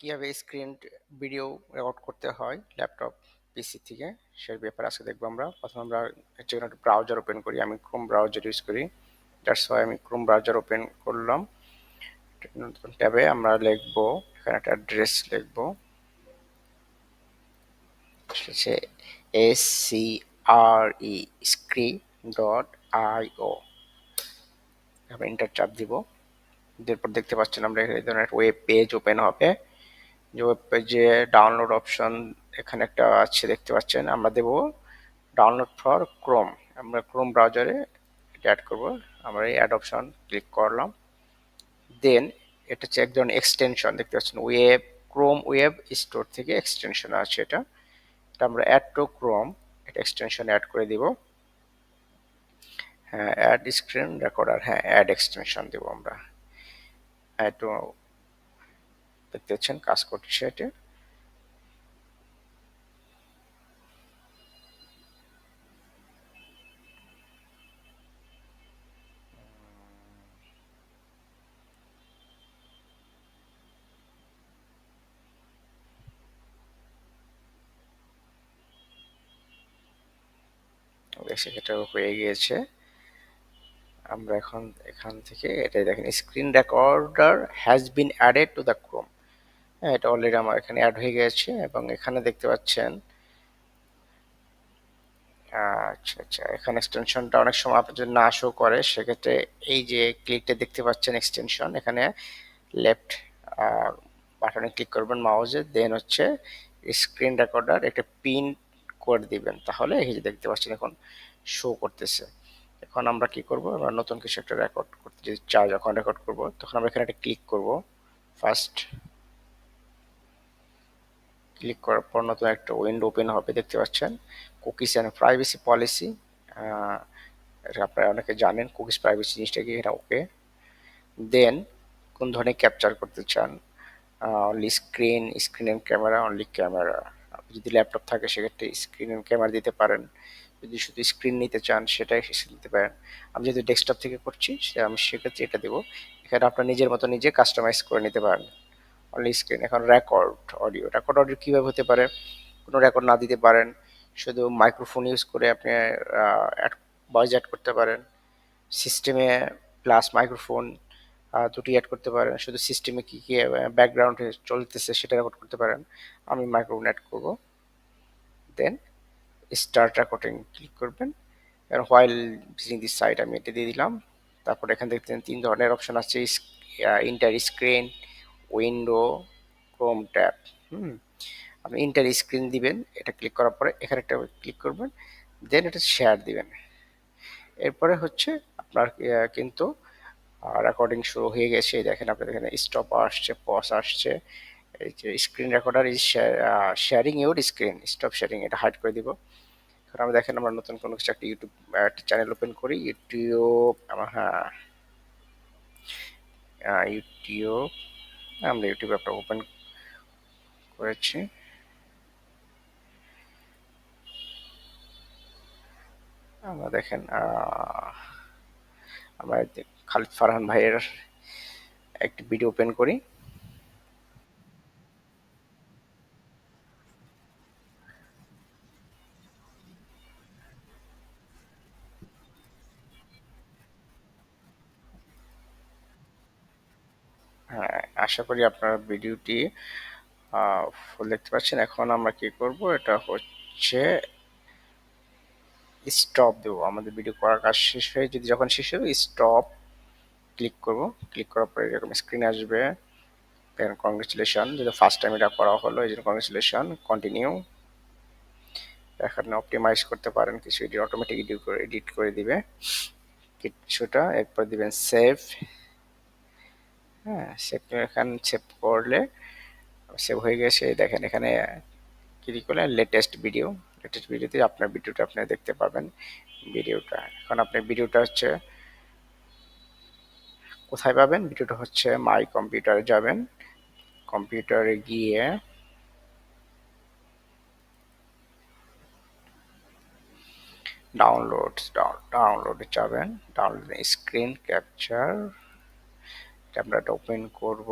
কীভাবে screen video record করতে হয় ল্যাপটপ পিসি থেকে, সেই ব্যাপারে আজকে দেখব আমরা। প্রথমে আমরা হচ্ছে একটা ব্রাউজার ওপেন করি। আমি ক্রোম ব্রাউজার ইউজ করি। দ্যাটস ওয়াই আমি ক্রোম ব্রাউজার ওপেন করলাম। নতুন ট্যাবে আমরা লিখব, এখানে একটা অ্যাড্রেস লিখব। হচ্ছে এস সি আর ই স্ক্রি ডট আই ও আমি ইন্টার চাপ দিব। এরপর দেখতে পাচ্ছেন আমরা এই ধরনের ওয়েব পেজ ওপেন হবে। যে ওয়েব পেজে ডাউনলোড অপশন এখানে একটা আছে, দেখতে পাচ্ছেন, আমরা দেব ডাউনলোড ফর ক্রোম আমরা ক্রোম ব্রাউজারে অ্যাড করব, আমরা এই অ্যাড অপশন ক্লিক করলাম। দেন এটা হচ্ছে এক ধরনের এক্সটেনশন দেখতে পাচ্ছেন ওয়েব ক্রোম ওয়েব স্টোর থেকে এক্সটেনশন আছে এটা। এটা আমরা অ্যাড টু ক্রোম এটা এক্সটেনশন অ্যাড করে দিব। হ্যাঁ অ্যাড স্ক্রিন রেকর্ডার হ্যাঁ অ্যাড এক্সটেনশন দেবো আমরা। একটু দেখতে পাচ্ছেন, কাজ করছে সেটা হয়ে গিয়েছে। আমরা এখন এখান থেকে এটাই দেখেন screen recorder has been added to the Chrome হ্যাঁ এটা অলরেডি আমার এখানে অ্যাড হয়ে গেছে এবং এখানে দেখতে পাচ্ছেন। আচ্ছা আচ্ছা এখানে এক্সটেনশনটা অনেক সময় আপনার যদি না শো করে, সেক্ষেত্রে এই যে ক্লিকটা দেখতে পাচ্ছেন এক্সটেনশন এখানে লেফট বাটনে ক্লিক করবেন মাউজে দেন হচ্ছে স্ক্রিন রেকর্ডার একটা পিন করে দিবেন। তাহলে এই যে দেখতে পাচ্ছেন এখন শো করতেছে। এখন আমরা কি করব? আমরা নতুন কিছু একটা রেকর্ড করতে, যদি চাই যখন রেকর্ড করব, তখন আমরা এখানে একটা ক্লিক করব। ফার্স্ট ক্লিক করার পর নতুন একটা উইন্ডো ওপেন হবে, দেখতে পাচ্ছেন? Cookies and privacy policy. এটা আপনারা অনেকে জানেন, কুকিজ প্রাইভেসি জিনিসটা কি? এটা ওকে। দেন, কোন ধরনের ক্যাপচার করতে চান? Only screen screen and camera only camera আপনি যদি ল্যাপটপ থাকে, সেক্ষেত্রে স্ক্রিন অ্যান্ড ক্যামেরা দিতে পারেন। যদি শুধু স্ক্রিন নিতে চান, সেটাই নিতে পারেন। আমি যেহেতু ডেস্কটপ থেকে করছি, সে আমি সেক্ষেত্রে এটা দেবো। এখানে আপনার নিজের মতো নিজে কাস্টমাইজ করে নিতে পারেন। অনলি স্ক্রিন এখন রেকর্ড অডিও রেকর্ড অডিও কীভাবে হতে পারে? কোনো রেকর্ড না দিতে পারেন। শুধু মাইক্রোফোন ইউজ করে আপনি ভয়েস অ্যাড করতে পারেন। সিস্টেমে প্লাস মাইক্রোফোন দুটি অ্যাড করতে পারেন। শুধু সিস্টেমে কী কী ব্যাকগ্রাউন্ডে চলতেছে সেটা রেকর্ড করতে পারেন। আমি মাইক্রোফোন অ্যাড করব। দেন স্টার্ট রেকর্ডিং ক্লিক করবেন। এবং হোয়াইল ভিজিং দিস সাইট আমি এটা দিয়ে দিলাম। তারপর এখান দেখতে তিন ধরনের অপশন আছে। Entire screen window, Chrome tab, হুম? আপনি ইন্টার স্ক্রিন দিবেন, এটা ক্লিক করার পরে এখানে একটা ক্লিক করবেন দেন এটা শেয়ার দিবেন। এরপরে হচ্ছে আপনার কিন্তু রেকর্ডিং শুরু হয়ে গেছে দেখেন আপনাদের এখানে স্টপ আসছে পজ আসছে, এই যে screen recorder is sharing your screen stop sharing এটা হাইড করে দিব। এখন আমরা দেখেন আমরা নতুন কোনো কিছু একটা ইউটিউব একটা চ্যানেল ওপেন করি ইউটিউব আমার হ্যাঁ ইউটিউব আমরা ইউটিউব অ্যাপটা ওপেন করেছি। আমরা দেখেন আমরা খালিদ ফারহান ভাইয়ের একটি ভিডিও ওপেন করি। আশা করি আপনার ভিডিওটি ফুল দেখতে পাচ্ছেন। এখন আমরা কি করব, এটা হচ্ছে স্টপ দেবো। আমাদের ভিডিও করার কাজ শেষ হয়ে, যদি যখন শেষ হবে স্টপ ক্লিক করব। ক্লিক করার পরে এরকম স্ক্রিন আসবে। দেন কংগ্রেচুলেশন যদি ফার্স্ট টাইম এটা করা হলো, এই জন্য কংগ্রেচুলেশন কন্টিনিউ এখানে অপটিমাইজ করতে পারেন, কিছু এডিট অটোমেটিক এডিট করে এডিট করে দিবে। কিছুটা, এরপর দিবেন সেভ হ্যাঁ সেভ সেভ করলে সেভ হয়ে গেছে। দেখেন এখানে ক্লিক করলে লেটেস্ট ভিডিও লেটেস্ট ভিডিওতে আপনার ভিডিওটা আপনি দেখতে পাবেন। ভিডিওটা, এখন আপনার ভিডিওটা হচ্ছে কোথায় পাবেন? ভিডিওটা হচ্ছে মাই কম্পিউটারে যাবেন। কম্পিউটারে গিয়ে ডাউনলোড ডাউনলোডে যাবেন। ডাউনলোড স্ক্রিন ক্যাপচার আমরা ওপেন করব।